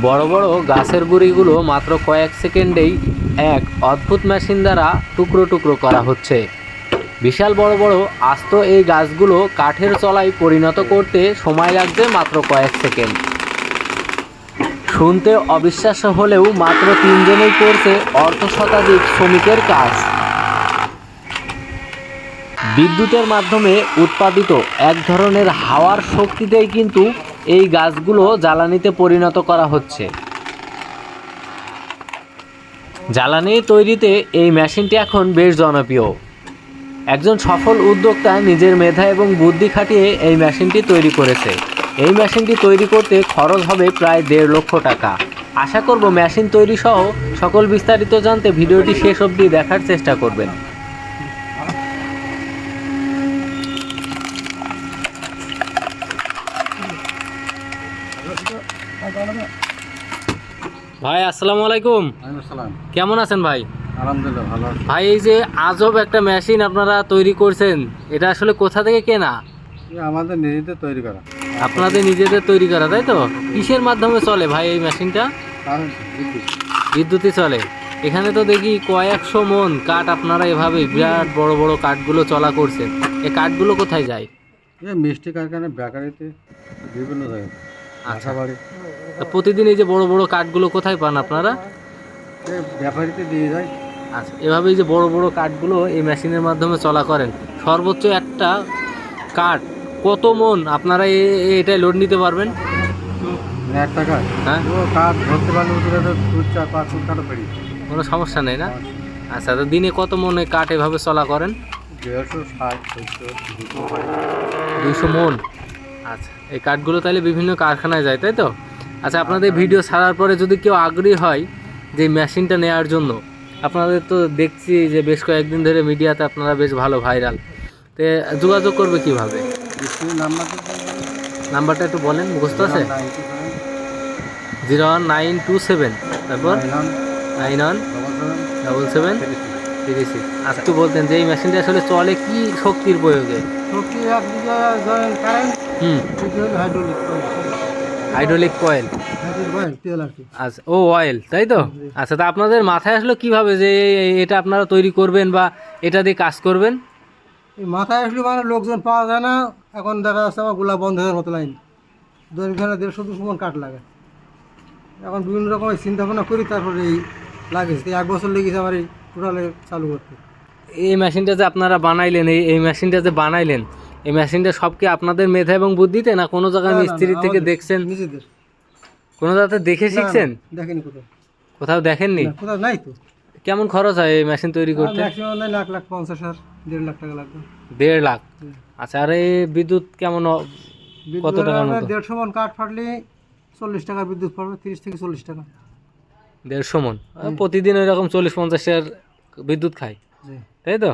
বড় বড় গাছের গুঁড়িগুলো মাত্র কয়েক সেকেন্ডেই এক অদ্ভুত মেশিন দ্বারা টুকরো টুকরো করা হচ্ছে। বিশাল বড় বড় আস্ত এই গাছগুলো কাঠের চলায় পরিণত করতে সময় লাগছে মাত্র কয়েক সেকেন্ড। শুনতে অবিশ্বাস্য হলেও মাত্র তিনজনেই করছে অর্ধ শতাধিক শ্রমিকের কাজ। বিদ্যুতের মাধ্যমে উৎপাদিত এক ধরনের হাওয়ার শক্তিতেই কিন্তু এই গাছগুলো জ্বালানিতে পরিণত করা হচ্ছে। জ্বালানি তৈরিতে এই মেশিনটি এখন বেশ জনপ্রিয়। একজন সফল উদ্যোক্তা নিজের মেধা এবং বুদ্ধি খাটিয়ে এই মেশিনটি তৈরি করেছে। এই মেশিনটি তৈরি করতে খরচ হবে প্রায় দেড় লক্ষ টাকা। আশা করব মেশিন তৈরি সহ সকল বিস্তারিত জানতে ভিডিওটি শেষ অবধি দেখার চেষ্টা করবেন। ভাই আসসালামু আলাইকুম। কেমন আছেন ভাই? আলহামদুলিল্লাহ ভালো ভাই এই যে আজব একটা মেশিন আপনারা তৈরি করছেন এটা আসলে কোথা থেকে কেনা? আমাদের নিজেদের তৈরি করা। আপনাদের নিজেদের তৈরি করা তাই তো? কিসের মাধ্যমে চলে ভাই এই মেশিনটা? বিদ্যুতে চলে। এখানে তো দেখি কয়েকশো মন কাঠ আপনারা এভাবে বিরাট বড় বড় কাঠগুলো চলা করছেন। এই কাঠগুলো কোথায় যায়? মিষ্টি কারখানা বেকারিতে বিভিন্ন জায়গায়। আচ্ছা। বাড়ি তা প্রতিদিন এই যে বড় বড় কাঠগুলো কোথায় পান আপনারা? ব্যাপারিতে দিয়ে যায়। আচ্ছা এভাবে এই যে বড় বড় কাঠগুলো এই মেশিনের মাধ্যমে চলা করেন সর্বোচ্চ একটা কাঠ কত মন? আপনারা এ- এ- লোড নিতে পারবেন? এক টাকা। হ্যাঁ? কাঠ ধরতে পারলে দু চার পাঁচ ফুট কাঠও পেরি কোনো সমস্যা নেই না? আচ্ছা। তো দিনে কত মনে কাঠ এভাবে চলা করেন? দেড়শো ষাট দুশো মন? আচ্ছা এই কাঠগুলো তাহলে বিভিন্ন কারখানায় যায় তাই তো? আচ্ছা আপনাদের ভিডিও ছাড়ার পরে যদি কেউ আগ্রহী হয় যে মেশিনটা নেওয়ার জন্য আপনাদের তো দেখছি যে বেশ কয়েকদিন ধরে মিডিয়াতে আপনারা বেশ ভালো ভাইরাল তে যোগাযোগ করবে কীভাবে? নাম্বারটা একটু বলেন মুখস্থ আছে? Zero one nine two seven তারপর? Nine one double seven. Three six. আচ্ছা একটু বলতেন যে এই মেশিনটা আসলে চলে কি শক্তির প্রয়োগে? শক্তি কারেন্ট হুম। হাইড্রোলিক হাইড্রোলিক কয়েল আচ্ছা ও অয়েল তাই তো? আচ্ছা তা আপনাদের মাথায় আসলো কীভাবে যে এটা আপনারা তৈরি করবেন বা এটা দিয়ে কাজ করবেন? মাথায় আসলে মানে লোকজন পাওয়া যায় না এখন দেখা যাচ্ছে আমার গোলা বন্ধ হওয়ার মতো লাইন দৈর্ঘ্য দেড়শো দুশো মন কাঠ লাগে। এখন বিভিন্ন রকমের চিন্তা ভাবনা করি তারপরে এই লাগিয়েছে। এক বছর লেগেছে আমার এই টোটালে চালু করতে। এই মেশিনটা যে আপনারা বানাইলেন এই এই মেশিনটা যে বানাইলেন এই মেশিনটা সব কি আপনাদের মেধা এবং বুদ্ধিতে না কোনো জায়গায় মিস্ত্রি থেকে দেখছেন? নিজেদের। কোনো জায়গাতে দেখে শিখছেন না, না, কোথাও। কোথাও দেখেননি? কোথাও নাই তো। কেমন খরচ হয় এই মেশিন তৈরি করতে? লাখ লাখ পঞ্চাশ হাজার দেড় লাখ টাকা লাগবে। দেড় লাখ? আচ্ছা আর এই বিদ্যুৎ কেমন কত টাকার মতো? দেড়শো মন কাঠ ফাটলে চল্লিশ টাকা বিদ্যুৎ পড়বে তিরিশ থেকে চল্লিশ টাকা। দেড়শো মন? প্রতিদিন এরকম চল্লিশ পঞ্চাশ টাকার বিদ্যুৎ খায়। তাই তো?